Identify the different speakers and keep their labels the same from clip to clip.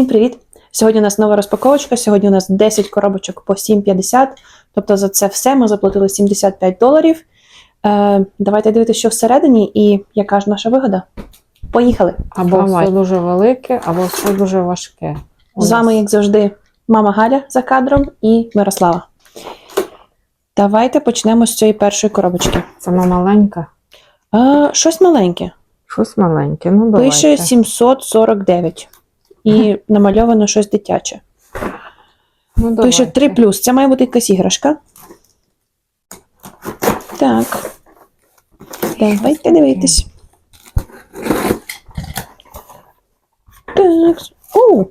Speaker 1: Всім привіт! Сьогодні у нас нова розпаковочка. Сьогодні у нас 10 коробочок по 7,50. Тобто за це все ми заплатили 75 доларів. Е, давайте дивитися, що всередині і яка ж наша вигода. Поїхали!
Speaker 2: Або
Speaker 1: Давай.
Speaker 2: все дуже велике, або все дуже важке. У
Speaker 1: З
Speaker 2: нас
Speaker 1: вами, як завжди, мама Галя за кадром і Мирослава. Давайте почнемо з цієї першої коробочки.
Speaker 2: Сама маленька.
Speaker 1: Е, щось маленьке.
Speaker 2: Щось маленьке. Ну, давайте.
Speaker 1: Пише 749. І намальовано щось дитяче.
Speaker 2: ну,
Speaker 1: Пише
Speaker 2: давайте.
Speaker 1: 3 Це має бути якась іграшка. Так. Давайте дивитись. Так. О!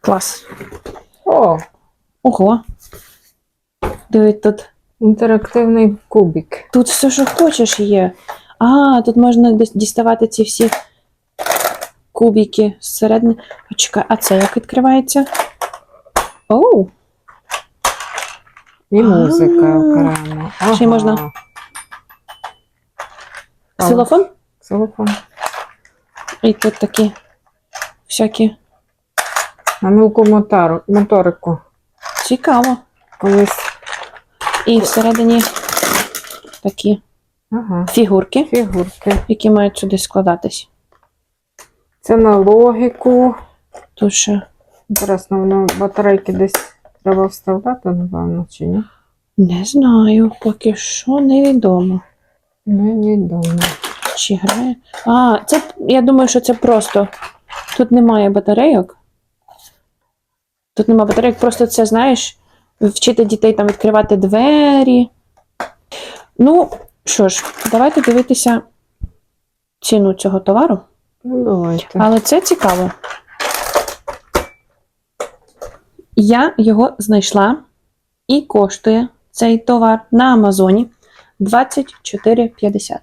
Speaker 1: Клас.
Speaker 2: О,
Speaker 1: Ого. Дивись, тут.
Speaker 2: інтерактивний кубик.
Speaker 1: Тут все, що хочеш, є. А, тут можна діставати ці всі кубики зсередини. Почекай, а це як відкривається? Оу!
Speaker 2: І музика
Speaker 1: А.
Speaker 2: окремо.
Speaker 1: Ще й можна- Ксилофон?
Speaker 2: Ксилофон.
Speaker 1: І тут такі всякі.
Speaker 2: На мілку моторику.
Speaker 1: Цікаво.
Speaker 2: Колись.
Speaker 1: І всередині такі
Speaker 2: Ага.
Speaker 1: фігурки,
Speaker 2: Фігурки.
Speaker 1: які мають сюди складатись.
Speaker 2: Це на логіку.
Speaker 1: Тут ще
Speaker 2: Інтересно, воно батарейки десь треба вставляти, напевно, чи ні?
Speaker 1: не знаю, поки що невідомо.
Speaker 2: Невідомо.
Speaker 1: Чи грає. А, це я думаю, що це просто. Тут немає батарейок. Тут немає батарейок, просто це, знаєш, вчити дітей там відкривати двері. Ну, що ж, давайте дивитися ціну цього товару.
Speaker 2: Ну, давайте.
Speaker 1: Але це цікаво. Я його знайшла і коштує цей товар на Амазоні 24,50.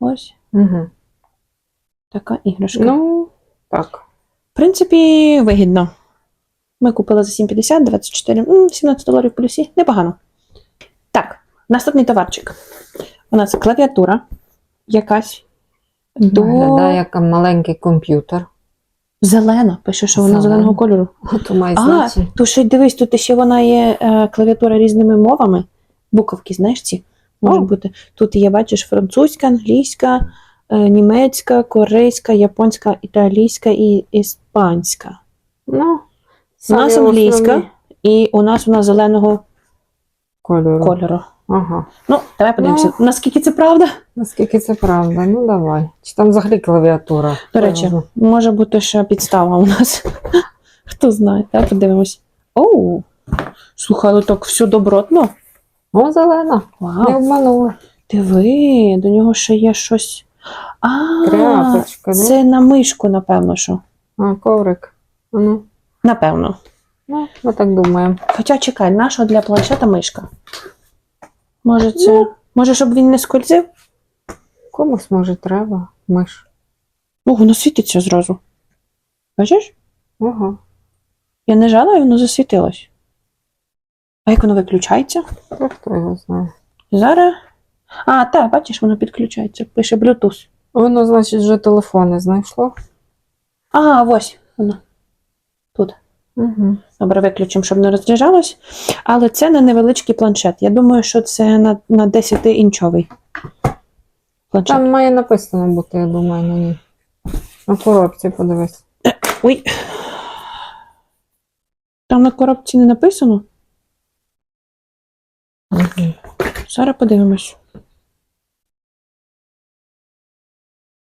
Speaker 1: Ось
Speaker 2: Угу.
Speaker 1: така іграшка.
Speaker 2: Ну, так.
Speaker 1: В принципі, вигідно. Ми купили за 7,50, 24, 17 доларів в плюсі. Непогано. Так, наступний товарчик. У нас клавіатура якась. До
Speaker 2: Виглядає як маленький комп'ютер.
Speaker 1: зелена. Пише, що вона
Speaker 2: Зелена.
Speaker 1: зеленого кольору.
Speaker 2: То має
Speaker 1: А, то ще й дивись, тут ще вона є е, клавіатура різними мовами. Буковки, знаєш ці? Може
Speaker 2: О.
Speaker 1: бути. Тут є, бачиш, французька, англійська, е, німецька, корейська, японська, італійська і іспанська.
Speaker 2: Ну,
Speaker 1: У нас англійська. І у нас вона зеленого
Speaker 2: кольору.
Speaker 1: кольору.
Speaker 2: Ага.
Speaker 1: Ну, давай подивимося, наскільки це правда.
Speaker 2: Наскільки це правда? Ну давай. Чи там взагалі клавіатура?
Speaker 1: До речі,
Speaker 2: Ага.
Speaker 1: може бути ще підстава у нас. Хто знає, так, подивимось. Оу, слухай, ну так все добротно.
Speaker 2: О, зелена. Не
Speaker 1: Вау.
Speaker 2: обманула.
Speaker 1: Диви, до нього ще є щось. А,
Speaker 2: Тряпочка, да?
Speaker 1: це на мишку, напевно, що.
Speaker 2: А, коврик. А Ну,
Speaker 1: Напевно.
Speaker 2: ну, ми так думаємо.
Speaker 1: Хоча чекай, наша для планшета мишка. Може, це.
Speaker 2: Ну.
Speaker 1: Може, щоб він не скользив?
Speaker 2: Комусь може треба. Миш.
Speaker 1: О, воно світиться зразу. Бачиш?
Speaker 2: Ага.
Speaker 1: Я не жала, і воно засвітилось. А як воно виключається?
Speaker 2: Та хто його знає.
Speaker 1: Зараз. А, так, бачиш, воно підключається. Пише Bluetooth.
Speaker 2: Воно, значить, вже телефони знайшло.
Speaker 1: А, ось воно.
Speaker 2: Угу.
Speaker 1: Добре, виключимо, щоб не розряджалось. Але це на невеличкий планшет. Я думаю, що це на, на 10-інчовий планшет.
Speaker 2: Там має написано бути, я думаю, на ній. На коробці подивись.
Speaker 1: Ой. Там на коробці не написано.
Speaker 2: Угу.
Speaker 1: Зараз подивимось.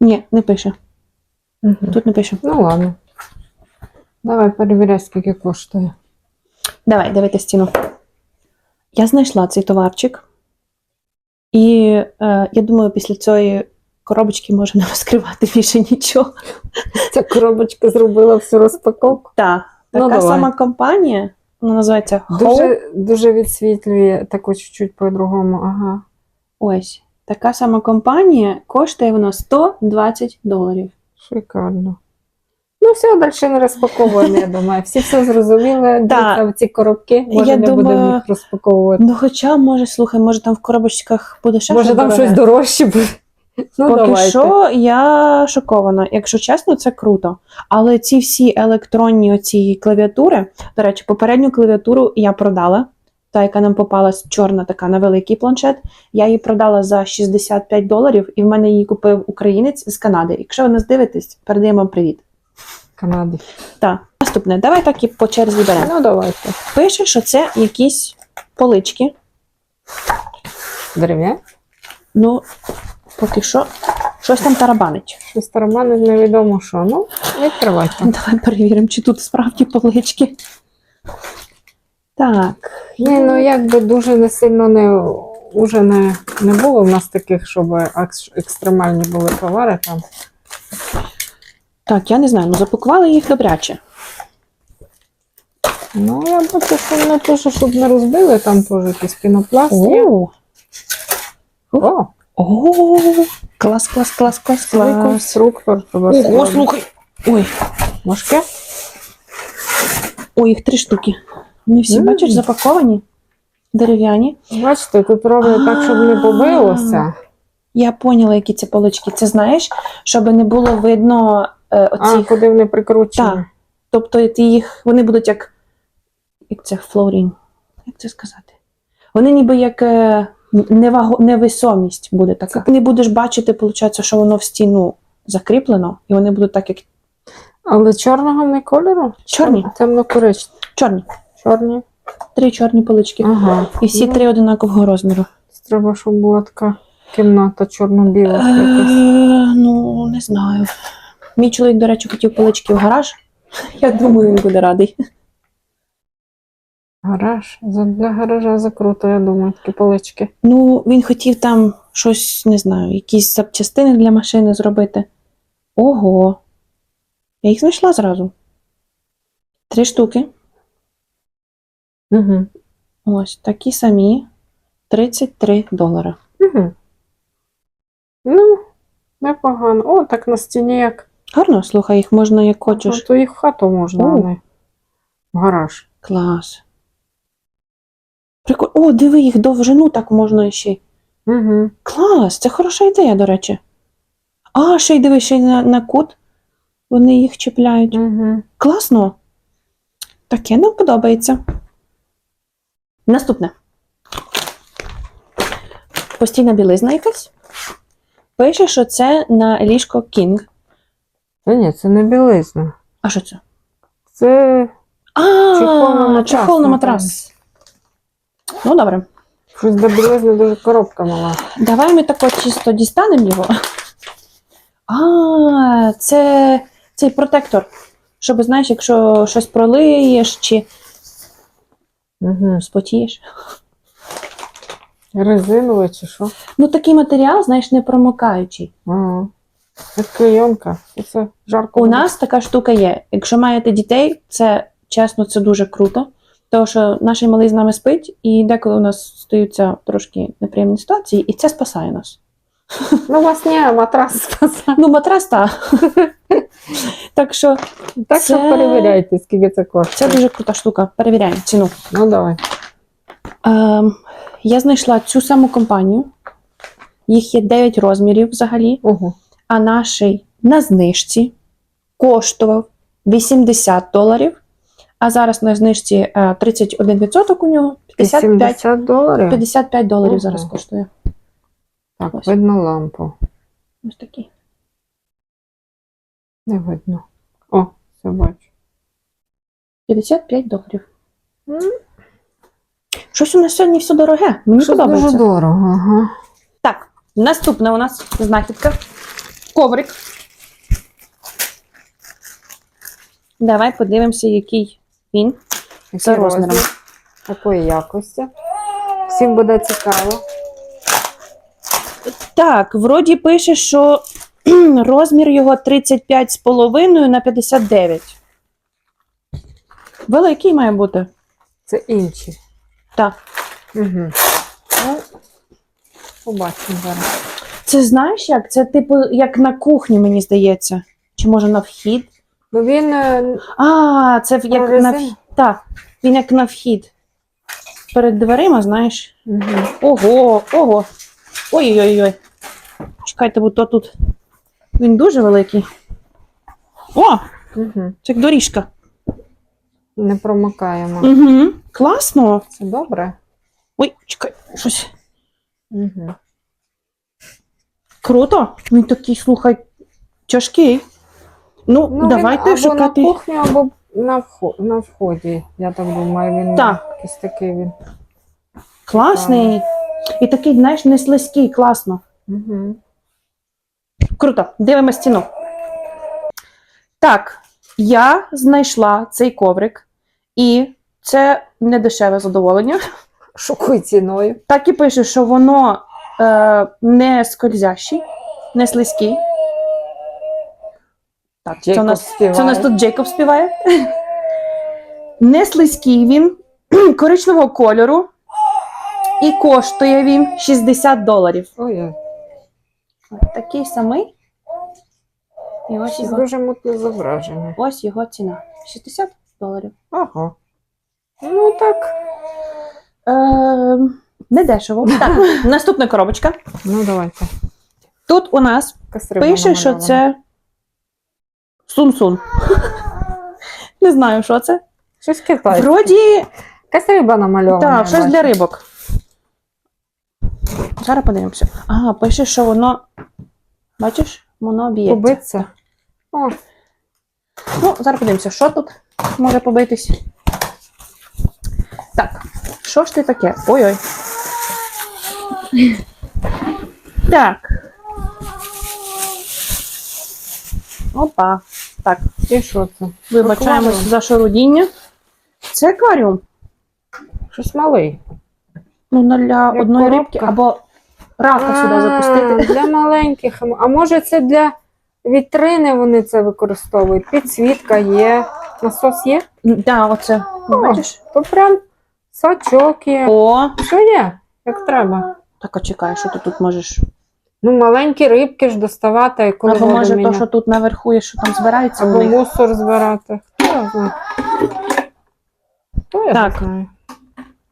Speaker 1: Ні, не пише.
Speaker 2: Угу.
Speaker 1: Тут не пише.
Speaker 2: Ну ладно. Давай перевіряй, скільки коштує.
Speaker 1: Давай, дивити стіну. Я знайшла цей товарчик. І е, я думаю, після цієї коробочки можна не розкривати більше нічого.
Speaker 2: Ця коробочка зробила всю розпаковку.
Speaker 1: Так,
Speaker 2: Ну,
Speaker 1: така
Speaker 2: давай.
Speaker 1: сама компанія. Вона називається Hope.
Speaker 2: Дуже, дуже відсвітлює таку чуть-чуть по-другому. Ага.
Speaker 1: Ось. Така сама компанія коштує вона 120 доларів.
Speaker 2: Шикарно. Ну, все, далі не розпаковуємо, я думаю. Всі все зрозуміли. Дивіться в ці коробки. Може,
Speaker 1: Я
Speaker 2: не
Speaker 1: думаю-
Speaker 2: будемо їх розпаковувати.
Speaker 1: Ну, хоча, може, слухай, може там в коробочках буде ще
Speaker 2: Може,
Speaker 1: щось
Speaker 2: там
Speaker 1: дороге.
Speaker 2: щось дорожче буде. Ну,
Speaker 1: Поки
Speaker 2: давайте.
Speaker 1: що я шокована. Якщо чесно, це круто. Але ці всі електронні оці клавіатури, до речі, попередню клавіатуру я продала. Та, яка нам попалась чорна така на великий планшет. Я її продала за 65 доларів, і в мене її купив українець з Канади. Якщо ви нас дивитесь, передаємо привіт.
Speaker 2: Канаді.
Speaker 1: Так, наступне, давай так і по черзі беремо.
Speaker 2: Ну, давайте.
Speaker 1: Пише, що це якісь полички.
Speaker 2: Дерев'я?
Speaker 1: Ну, поки що, щось там тарабанить.
Speaker 2: Щось таромани невідомо що. Ну, відкривайте.
Speaker 1: Давай перевіримо, чи тут справді полички. Так.
Speaker 2: Ні, ну якби дуже не сильно не уже не, не було в нас таких, щоб екстремальні були товари там.
Speaker 1: Так, я не знаю, ну запакували їх добряче.
Speaker 2: Ну, я бачу, що вони теж, щоб не розбили, там теж якийсь пінопласт є.
Speaker 1: О,
Speaker 2: О,
Speaker 1: О, клас, клас, клас, клас,
Speaker 2: цей
Speaker 1: клас.
Speaker 2: конструктор.
Speaker 1: Ого, слухай. Ой,
Speaker 2: Важке?
Speaker 1: ой, їх три штуки. Вони всі,
Speaker 2: Мгм.
Speaker 1: бачиш, запаковані, дерев'яні.
Speaker 2: Бачите, тут роблять так, щоб не побилося.
Speaker 1: Я поняла, які це полички. Це знаєш, щоб не було видно е,
Speaker 2: А, куди вони прикручені?
Speaker 1: Так. Тобто ти їх, вони будуть як. Як це флорінг? Як це сказати? Вони ніби як е, неваго, невесомість буде така. Ти не будеш бачити, виходить, що воно в стіну закріплено, і вони будуть так, як
Speaker 2: Але чорного не кольору?
Speaker 1: Чорні.
Speaker 2: Темно-коричневі.
Speaker 1: чорні.
Speaker 2: Чорні.
Speaker 1: Три чорні полички.
Speaker 2: Ага.
Speaker 1: І всі
Speaker 2: Ну,
Speaker 1: три одинакового розміру.
Speaker 2: Треба, щоб була така кімната чорно-біла.
Speaker 1: Е, ну, не знаю. Мій чоловік, до речі, хотів полички в гараж. Я думаю, він буде радий.
Speaker 2: Гараж. Для гаража закруто, я думаю, такі полички.
Speaker 1: Ну, він хотів там щось, не знаю, якісь запчастини для машини зробити. Ого. Я їх знайшла зразу. Три штуки.
Speaker 2: Угу.
Speaker 1: Ось такі самі. 33 долари.
Speaker 2: Угу. Ну, непогано. О, так на стіні як.
Speaker 1: Гарно, слухай, їх можна як хочеш.
Speaker 2: То їх в хату можна, а не в гараж.
Speaker 1: Клас. Прикольно. О, диви, їх довжину так можна ще.
Speaker 2: Угу.
Speaker 1: Клас, це хороша ідея, до речі. А, ще й диви, ще й на, на кут. Вони їх чіпляють.
Speaker 2: Угу.
Speaker 1: Класно. Таке нам подобається. Наступне. Постійна білизна якась. Пише, що це на ліжко King.
Speaker 2: Та ні, це не білизна.
Speaker 1: А що це?
Speaker 2: Це Чехол на матрас,
Speaker 1: чехол на матрас. Ну, добре.
Speaker 2: щось до білизни дуже коробка мала.
Speaker 1: Давай ми тако чисто дістанемо його. А, це цей протектор. Щоб, знаєш, якщо щось пролиєш чи
Speaker 2: Угу.
Speaker 1: спотієш.
Speaker 2: Резиновий чи що?
Speaker 1: Ну, такий матеріал, знаєш, не промокаючий.
Speaker 2: Ага. Це клейонка. Це жарко.
Speaker 1: У
Speaker 2: буде.
Speaker 1: нас така штука є. Якщо маєте дітей, це чесно, це дуже круто. Тому що наш малий з нами спить, і деколи у нас стаються трошки неприємні ситуації, і це спасає нас.
Speaker 2: Ну, у вас не матрас спасає.
Speaker 1: Ну, матрас та. так що
Speaker 2: Так що
Speaker 1: Це-
Speaker 2: перевіряйте, скільки це
Speaker 1: це дуже крута штука. Перевіряємо ціну.
Speaker 2: Ну, давай.
Speaker 1: Ем, я знайшла цю саму компанію. Їх є 9 розмірів взагалі,
Speaker 2: Ого.
Speaker 1: А наший на знижці коштував 80 доларів. А зараз на знижці е, 31% у нього 55,
Speaker 2: 80 доларів?
Speaker 1: 55 доларів
Speaker 2: Ого.
Speaker 1: зараз коштує.
Speaker 2: Так,
Speaker 1: Ось.
Speaker 2: видно лампу.
Speaker 1: Ось такий.
Speaker 2: Не видно. О, все бачу.
Speaker 1: 55 доларів.
Speaker 2: М.
Speaker 1: Щось у нас сьогодні все дороге. Мені
Speaker 2: Щось
Speaker 1: подобається.
Speaker 2: дуже дорого, ага.
Speaker 1: Так, наступна у нас знахідка. Коврик. Давай подивимося, який він.
Speaker 2: Який
Speaker 1: За розміром.
Speaker 2: розмір? Такої якості. Всім буде цікаво.
Speaker 1: Так, вроді пише, що розмір його 35,5 на 59. Великий має бути.
Speaker 2: Це інші.
Speaker 1: Так.
Speaker 2: Угу. Ну, побачимо зараз.
Speaker 1: Це знаєш як? Це типу як на кухні, мені здається. Чи може на вхід?
Speaker 2: Ну він е,
Speaker 1: А, це як на вхід. Так, він як на вхід. Перед дверима, знаєш.
Speaker 2: угу.
Speaker 1: Ого, ого. Ой-ой-ой. Чекайте, бо то тут. Він дуже великий. О!
Speaker 2: Угу.
Speaker 1: Це як доріжка.
Speaker 2: Не промокаємо.
Speaker 1: Угу. Класно.
Speaker 2: Це добре.
Speaker 1: Ой, чекай, щось.
Speaker 2: Угу.
Speaker 1: Круто. Він такий, слухай, тяжкий. Ну,
Speaker 2: Ну,
Speaker 1: давайте
Speaker 2: він або
Speaker 1: шукати.
Speaker 2: на кухню, або на, вход, на вході. Я так думаю, він
Speaker 1: Так.
Speaker 2: якийсь такий він.
Speaker 1: Класний. І такий, знаєш, не слизький, класно.
Speaker 2: Угу.
Speaker 1: Круто, дивимось ціну. Так, я знайшла цей коврик, і це не дешеве задоволення.
Speaker 2: Шокуй ціною.
Speaker 1: Так і пише, що воно не скользящий, не слизький. Так, це у, нас,
Speaker 2: співає.
Speaker 1: це у нас тут Джейкоб співає. Не слизький він, коричневого кольору. І коштує він 60 доларів.
Speaker 2: Ой,
Speaker 1: Такий самий. І ось його,
Speaker 2: дуже мутне зображення.
Speaker 1: ось його ціна. 60 доларів.
Speaker 2: Ага. Ну так.
Speaker 1: Е, не дешево. Так, наступна коробочка.
Speaker 2: Ну давайте.
Speaker 1: Тут у нас
Speaker 2: Кастрюля
Speaker 1: пише, що
Speaker 2: намальована.
Speaker 1: це сун-сун. Не знаю, що це.
Speaker 2: Щось китайське.
Speaker 1: Вроді,
Speaker 2: Якась риба намальована.
Speaker 1: так, щось
Speaker 2: бачу.
Speaker 1: для рибок. Зараз подивимося. Ага, пише, що воно. Бачиш, воно б'ється.
Speaker 2: Побиться. О,
Speaker 1: Ну, зараз подивимося, що тут може побитись. Так, що ж ти таке? Ой-ой. Так. Опа. Так,
Speaker 2: і що це?
Speaker 1: вибачаємось
Speaker 2: Акваріум.
Speaker 1: за шарудіння. Це акваріум.
Speaker 2: Щось малий.
Speaker 1: Ну, для
Speaker 2: Як
Speaker 1: одної
Speaker 2: коробка.
Speaker 1: рибки або рака сюди запустити.
Speaker 2: Для маленьких. А може це для вітрини вони це використовують? Підсвітка є. Насос є?
Speaker 1: Так, да, оце. Бачиш?
Speaker 2: То прям сачок є.
Speaker 1: О,
Speaker 2: Що є? Як треба.
Speaker 1: Так, а чекай, що ти тут можеш.
Speaker 2: Ну, маленькі рибки ж доставати, коли
Speaker 1: Або може то, що тут наверху є, що там збирається.
Speaker 2: Або
Speaker 1: них.
Speaker 2: мусор збирати. Хто його
Speaker 1: Так.
Speaker 2: знає?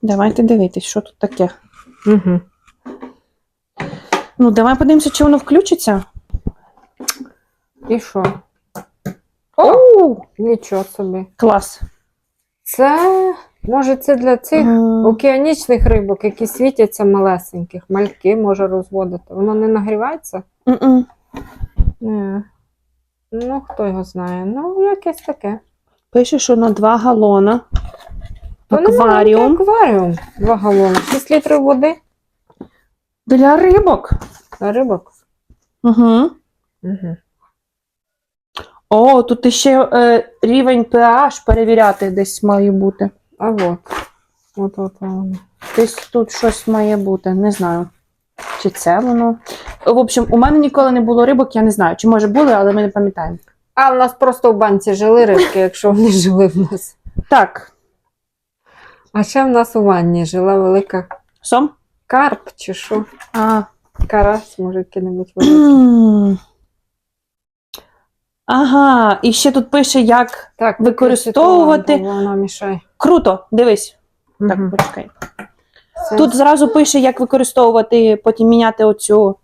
Speaker 1: Давайте дивитись, що тут таке.
Speaker 2: Угу.
Speaker 1: Ну, давай подивимося, чи воно включиться.
Speaker 2: І що? О, нічого собі.
Speaker 1: клас.
Speaker 2: Це, може, це для цих
Speaker 1: М,
Speaker 2: океанічних рибок, які світяться малесеньких, мальки може розводити. Воно не нагрівається? Ні. Ну, хто його знає. Ну, якесь таке.
Speaker 1: Пише, що на 2 галона. Акваріум.
Speaker 2: маленький акваріум. Два галони. 6 літрів води
Speaker 1: Для рибок.
Speaker 2: на рибок.
Speaker 1: Угу.
Speaker 2: Угу.
Speaker 1: О, тут ще е, рівень pH перевіряти десь має бути.
Speaker 2: А от. От, от воно.
Speaker 1: Десь тут щось має бути, не знаю. Чи це воно. В общем, у мене ніколи не було рибок, я не знаю. Чи може були, але ми не пам'ятаємо.
Speaker 2: А в нас просто в банці жили рибки, якщо вони жили в нас.
Speaker 1: Так,
Speaker 2: А ще в нас у ванні жила велика
Speaker 1: сом.
Speaker 2: карп чи що.
Speaker 1: А,
Speaker 2: Карась, може, який-небудь великий.
Speaker 1: М. Ага, і ще тут пише, як
Speaker 2: Так,
Speaker 1: Використовувати-
Speaker 2: Вона мішає.
Speaker 1: Круто. Дивись. Так,
Speaker 2: Мгм.
Speaker 1: почекай.
Speaker 2: Це-
Speaker 1: Тут зразу пише, як використовувати, потім міняти оцю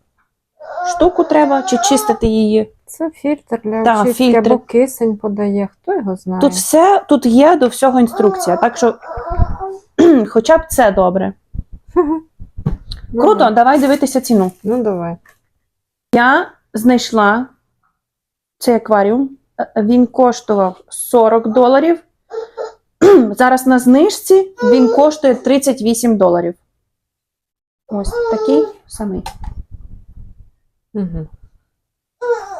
Speaker 1: штуку треба, чи чистити її.
Speaker 2: Це фільтр для
Speaker 1: Да,
Speaker 2: очистки
Speaker 1: фільтри.
Speaker 2: або кисень подає. Хто його знає?
Speaker 1: Тут все, тут є до всього інструкція. Так що хоча б це добре.
Speaker 2: Ну,
Speaker 1: Круто,
Speaker 2: да.
Speaker 1: давай дивитися ціну.
Speaker 2: Ну, давай.
Speaker 1: Я знайшла цей акваріум. Е, Він коштував 40 доларів. Зараз на знижці він коштує 38 доларів. Ось такий самий.
Speaker 2: Угу.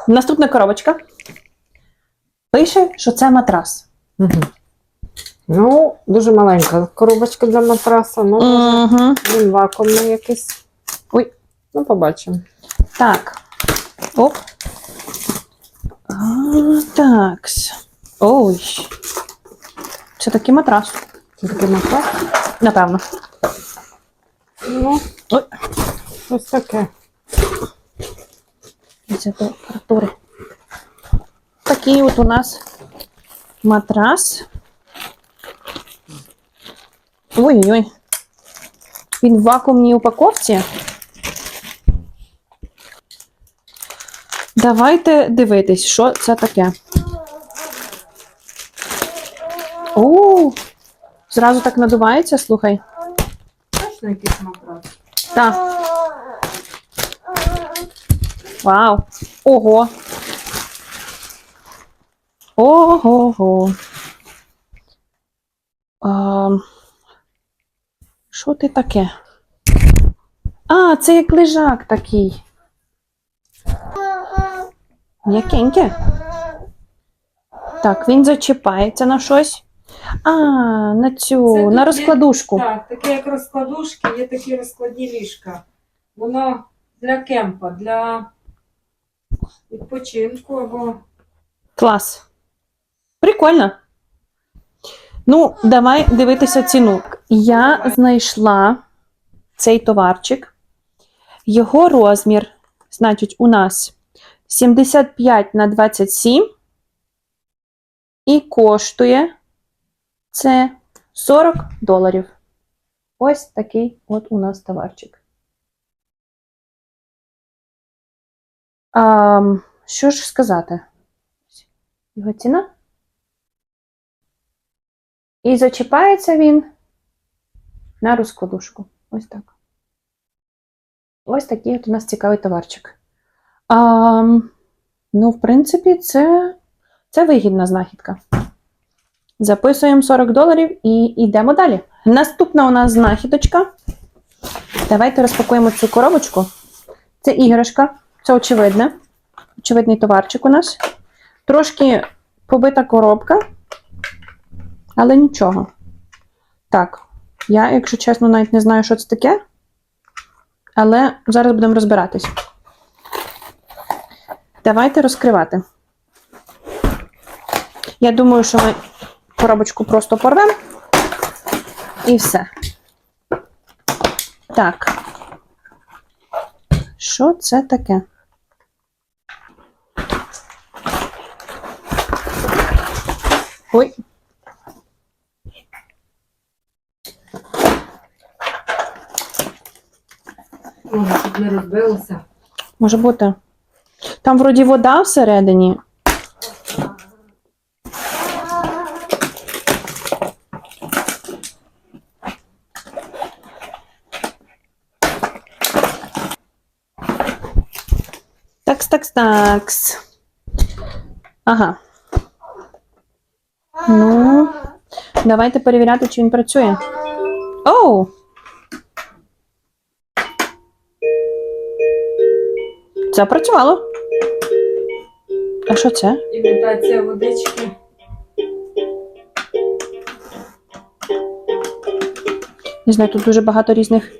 Speaker 1: Наступна коробочка. Пише, що це матрас.
Speaker 2: Угу. Ну, дуже маленька коробочка для матраса. Ну,
Speaker 1: Угу.
Speaker 2: він вакуумний якийсь.
Speaker 1: Ой.
Speaker 2: Ну, побачимо.
Speaker 1: Так. Оп. А, такс. Ой. Це такий матрас.
Speaker 2: Це такий матрас.
Speaker 1: Напевно.
Speaker 2: Ну,
Speaker 1: Ой.
Speaker 2: ось таке.
Speaker 1: Це температури. Такий от у нас матрас. Ой-ой-ой. Він в вакуумній упаковці. Давайте дивитись, що це таке. О, зразу так надувається, слухай.
Speaker 2: Точно якийсь матрас.
Speaker 1: Так. Вау. Ого. Ого. А, Що ти таке? А, це як лежак такий. М'якеньке. Так, він зачіпається на щось. А, на цю,
Speaker 2: Це тут
Speaker 1: на
Speaker 2: є-
Speaker 1: розкладушку.
Speaker 2: Так, такі як розкладушки, є такі розкладні ліжка. Воно для кемпа, для відпочинку або.
Speaker 1: Клас. Прикольно. Ну, давай дивитися ціну. Я
Speaker 2: Давай.
Speaker 1: знайшла цей товарчик. Його розмір, значить, у нас 75 на 27 і коштує це 40 доларів. Ось такий от у нас товарчик. А, що ж сказати? Його ціна. І зачіпається він на розкладушку. Ось так. Ось такий от у нас цікавий товарчик. А, ну, в принципі, це, це вигідна знахідка. Записуємо 40 доларів і йдемо далі. Наступна у нас знахідочка. Давайте розпакуємо цю коробочку. Це іграшка, це очевидне. Очевидний товарчик у нас. Трошки побита коробка, але нічого. Так, я, якщо чесно, навіть не знаю, що це таке. Але зараз будемо розбиратись. Давайте розкривати. Я думаю, що ми коробочку просто порвемо. І все. Так. Що це таке? Ой.
Speaker 2: Може, щоб не розбилося.
Speaker 1: Може бути. Там вроді вода всередині. Такс. Ага. Ну, давайте перевіряти, чи він працює. Оу! Це працювало. А що це?
Speaker 2: Імітація водички.
Speaker 1: Не знаю, тут дуже багато різних.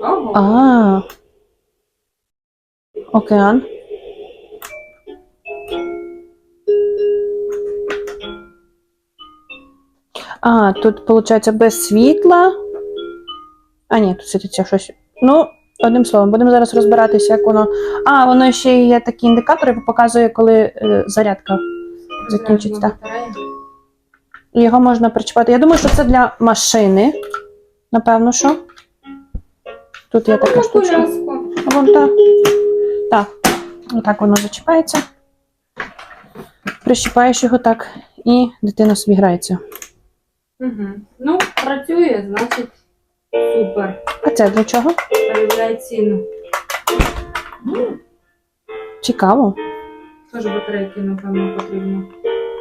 Speaker 2: Ого.
Speaker 1: А. Океан. А, тут, виходить, без світла. А, ні, тут світиться щось. Ну, одним словом, будемо зараз розбиратися, як воно. А, воно ще є такі індикатори, показує, коли е, зарядка закінчиться. Так. Його можна причіпати. Я думаю, що це для машини. Напевно, що. Тут є така штучка. А Вон так. Так. Отак воно зачіпається. Прищіпаєш його так, і дитина собі грається.
Speaker 2: Угу. Ну, працює, значить супер.
Speaker 1: А це для чого?
Speaker 2: Перевіряй ціну.
Speaker 1: Цікаво.
Speaker 2: Теж батарейки, напевно, потрібно.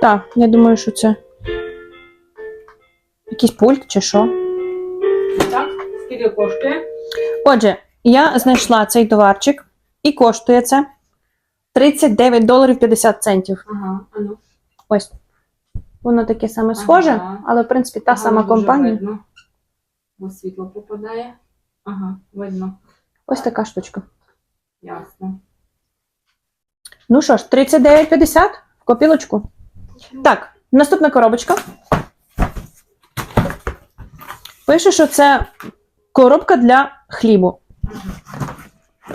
Speaker 1: Так, я думаю, що це якийсь пульт чи що.
Speaker 2: Так, скільки коштує?
Speaker 1: Отже, я знайшла цей товарчик і коштує це 39 доларів 50 центів.
Speaker 2: Ага, а ну.
Speaker 1: Ось. Воно таке саме схоже,
Speaker 2: Ага.
Speaker 1: але в принципі та
Speaker 2: Ага,
Speaker 1: сама компанія.
Speaker 2: Видно. Бо світло попадає. Ага, видно.
Speaker 1: Ось така штучка.
Speaker 2: Ясно.
Speaker 1: Ну що ж, 39,50 в копілочку. Так, наступна коробочка. Пише, що це коробка для хлібу.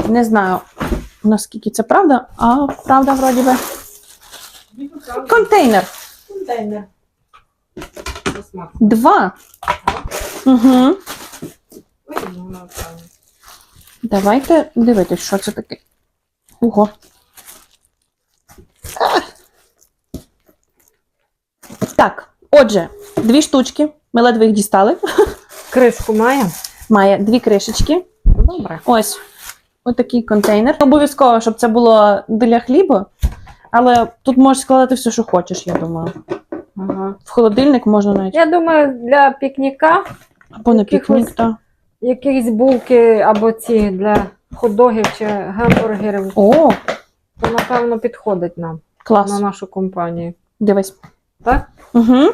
Speaker 1: Не знаю, наскільки це правда, а правда, вроді би. Контейнер.
Speaker 2: Контейнер.
Speaker 1: Два. Угу. Давайте дивитись, що це таке. Ого. Так, отже, дві штучки. Ми ледве їх дістали.
Speaker 2: Кришку має?
Speaker 1: Має дві кришечки.
Speaker 2: Добре.
Speaker 1: Ось отакий контейнер. Обов'язково, щоб це було для хліба. Але тут можеш складати все, що хочеш, я думаю.
Speaker 2: Ага.
Speaker 1: В холодильник можна навіть.
Speaker 2: Я думаю, для пікніка
Speaker 1: Або на пікнік, так.
Speaker 2: якісь булки або ці для хот-догів чи гамбургерів,
Speaker 1: О,
Speaker 2: то напевно підходить нам
Speaker 1: клас.
Speaker 2: на нашу компанію.
Speaker 1: Дивись.
Speaker 2: Так?
Speaker 1: Угу.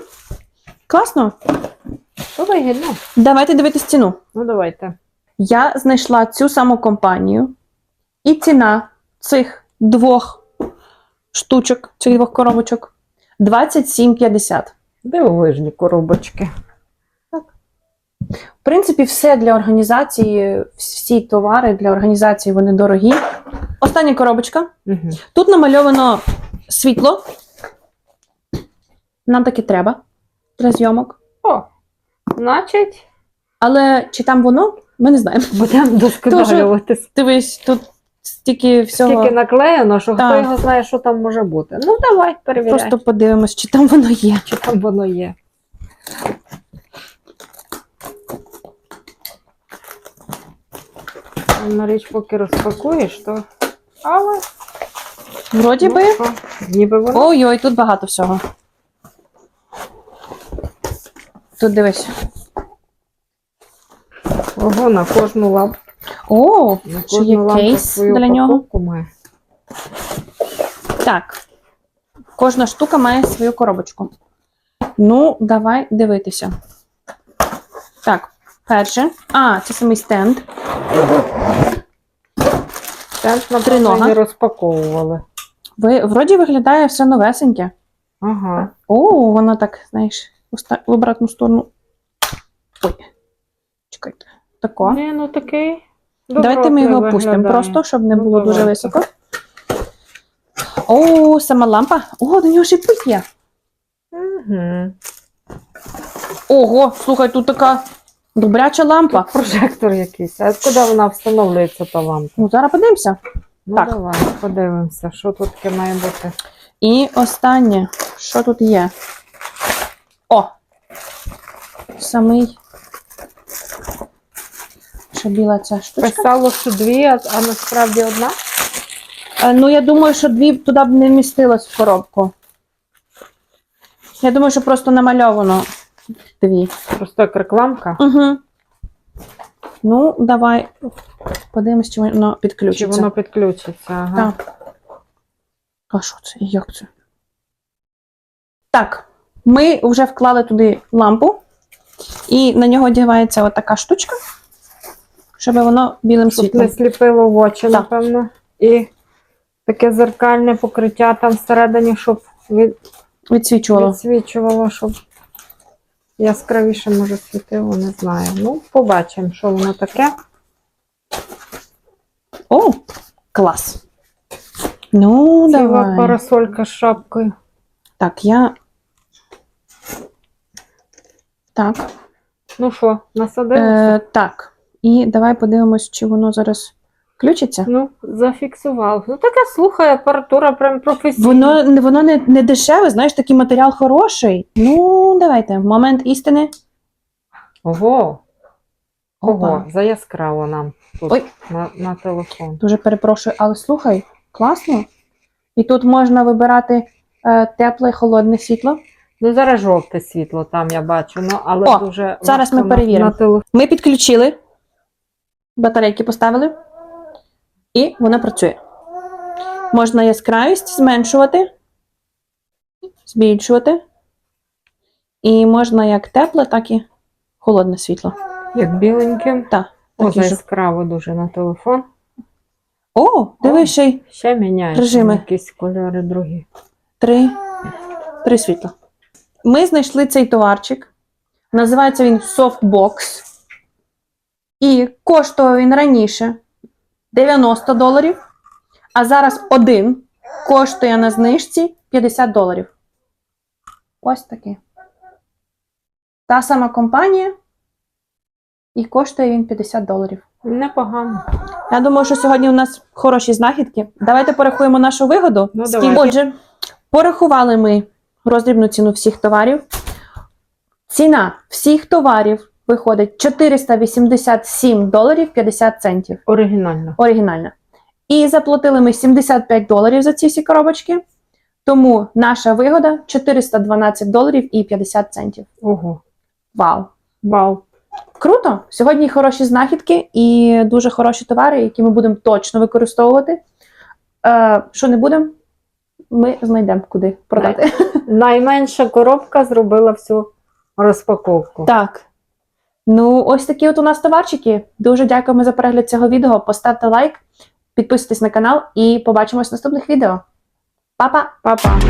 Speaker 1: Класно.
Speaker 2: То вигідно.
Speaker 1: Давайте дивитись ціну.
Speaker 2: Ну давайте.
Speaker 1: Я знайшла цю саму компанію, і ціна цих двох штучок, цих двох коробочок 27,50.
Speaker 2: Дивовижні коробочки. Так.
Speaker 1: В принципі, все для організації, всі товари для організації вони дорогі. Остання коробочка.
Speaker 2: Угу.
Speaker 1: Тут намальовано світло. Нам таки треба для зйомок.
Speaker 2: О, значить,
Speaker 1: Але чи там воно, ми не знаємо.
Speaker 2: будемо досконалюватись.
Speaker 1: Дивись, тут стільки всього.
Speaker 2: Скільки наклеєно, що
Speaker 1: Так.
Speaker 2: хто його знає, що там може бути. Ну, давай, перевіряй,
Speaker 1: Просто подивимось, чи там воно є.
Speaker 2: чи там воно є. На річ, поки розпакуєш, то. Але
Speaker 1: Вроді
Speaker 2: ну,
Speaker 1: би.
Speaker 2: що, ніби воно.
Speaker 1: Ой-ой, тут багато всього. Тут дивись.
Speaker 2: Ого, на кожну лапу.
Speaker 1: О,
Speaker 2: На
Speaker 1: ще є кейс
Speaker 2: свою
Speaker 1: для нього.
Speaker 2: має.
Speaker 1: Так. Кожна штука має свою коробочку. Ну, давай дивитися. Так, перше. А, це самий стенд.
Speaker 2: Стенд, напевно, не розпаковували.
Speaker 1: Ви, вроді виглядає все новесеньке.
Speaker 2: Ага.
Speaker 1: О, воно так, знаєш, в обратну сторону. Ой. Чекайте. Тако.
Speaker 2: Ні, ну такий.
Speaker 1: Давайте ми його опустимо просто, щоб не
Speaker 2: Ну,
Speaker 1: було дуже
Speaker 2: давайте.
Speaker 1: високо. О, сама лампа. О, до нього ще пульт є.
Speaker 2: Угу.
Speaker 1: Ого, слухай, тут така добряча лампа.
Speaker 2: Тут прожектор якийсь. А куди вона встановлюється, та лампа?
Speaker 1: Ну, зараз подивимося.
Speaker 2: Ну
Speaker 1: Так.
Speaker 2: давай, подивимося, що тут таке має бути.
Speaker 1: І останнє, що тут є? О! Самий. Що біла ця штучка?
Speaker 2: Писало, що дві, а, а насправді одна.
Speaker 1: Е, Ну, я думаю, що дві туди б не вмістилось в коробку. Я думаю, що просто намальовано дві.
Speaker 2: Просто як рекламка.
Speaker 1: Угу. Ну, давай подивимось, чи воно підключиться.
Speaker 2: Чи воно підключиться? Ага.
Speaker 1: Так. А що це? Як це? Так, ми вже вклали туди лампу, і на нього одягається отака штучка, щоб воно білим
Speaker 2: Щоб
Speaker 1: світлом.
Speaker 2: не сліпило в очі,
Speaker 1: Так.
Speaker 2: напевно. І таке зеркальне покриття там всередині, щоб від,
Speaker 1: Відсвічувало.
Speaker 2: відсвічувало, щоб яскравіше може світило, не знаю. Ну, побачимо, що воно таке.
Speaker 1: О, клас. Ну,
Speaker 2: Ціла
Speaker 1: давай.
Speaker 2: парасолька з шапкою.
Speaker 1: Так, я. Так.
Speaker 2: Ну що, насадилося?
Speaker 1: Е, так. І давай подивимось, чи воно зараз включиться.
Speaker 2: Ну, зафіксував. Ну, таке слухай, апаратура прям професійна.
Speaker 1: Воно, не- воно не, не дешеве, знаєш, такий матеріал хороший. Ну, давайте, момент істини.
Speaker 2: Ого. Ого,
Speaker 1: Опа.
Speaker 2: заяскраво нам тут
Speaker 1: Ой.
Speaker 2: на, на телефон.
Speaker 1: Дуже перепрошую, але слухай, класно. І тут можна вибирати е, тепле і холодне світло.
Speaker 2: Ну, зараз жовте світло там я бачу, ну, але
Speaker 1: О,
Speaker 2: дуже
Speaker 1: зараз ми перевіримо.
Speaker 2: На, телефон.
Speaker 1: Ми підключили, батарейки поставили, і вона працює. Можна яскравість зменшувати, збільшувати. І можна як тепле, так і холодне світло.
Speaker 2: Як біленьким.
Speaker 1: Так,
Speaker 2: О, яскраво дуже на телефон.
Speaker 1: О, диви ще й
Speaker 2: Ще міняється якісь кольори другі.
Speaker 1: три, три світла. Ми знайшли цей товарчик. Називається він Softbox. І коштував він раніше 90 доларів. А зараз один коштує на знижці 50 доларів. Ось таке. Та сама компанія. І коштує він 50 доларів.
Speaker 2: Непогано.
Speaker 1: Я думаю, що сьогодні у нас хороші знахідки. Давайте порахуємо нашу вигоду.
Speaker 2: Ну,
Speaker 1: Скільки- Отже, порахували ми роздрібну ціну всіх товарів. Ціна всіх товарів виходить 487 доларів 50 центів.
Speaker 2: Оригінально.
Speaker 1: Оригінальна. І заплатили ми 75 доларів за ці всі коробочки. Тому наша вигода 412 доларів і 50 центів.
Speaker 2: Ого.
Speaker 1: Вау!
Speaker 2: Вау.
Speaker 1: Круто! Сьогодні хороші знахідки і дуже хороші товари, які ми будемо точно використовувати. Е, що не будемо, ми знайдемо куди продати.
Speaker 2: Найменша коробка зробила всю розпаковку.
Speaker 1: Так. Ну, ось такі от у нас товарчики. Дуже дякуємо за перегляд цього відео. Поставте лайк, підписуйтесь на канал і побачимось в наступних відео. Па-па!
Speaker 2: Па-па.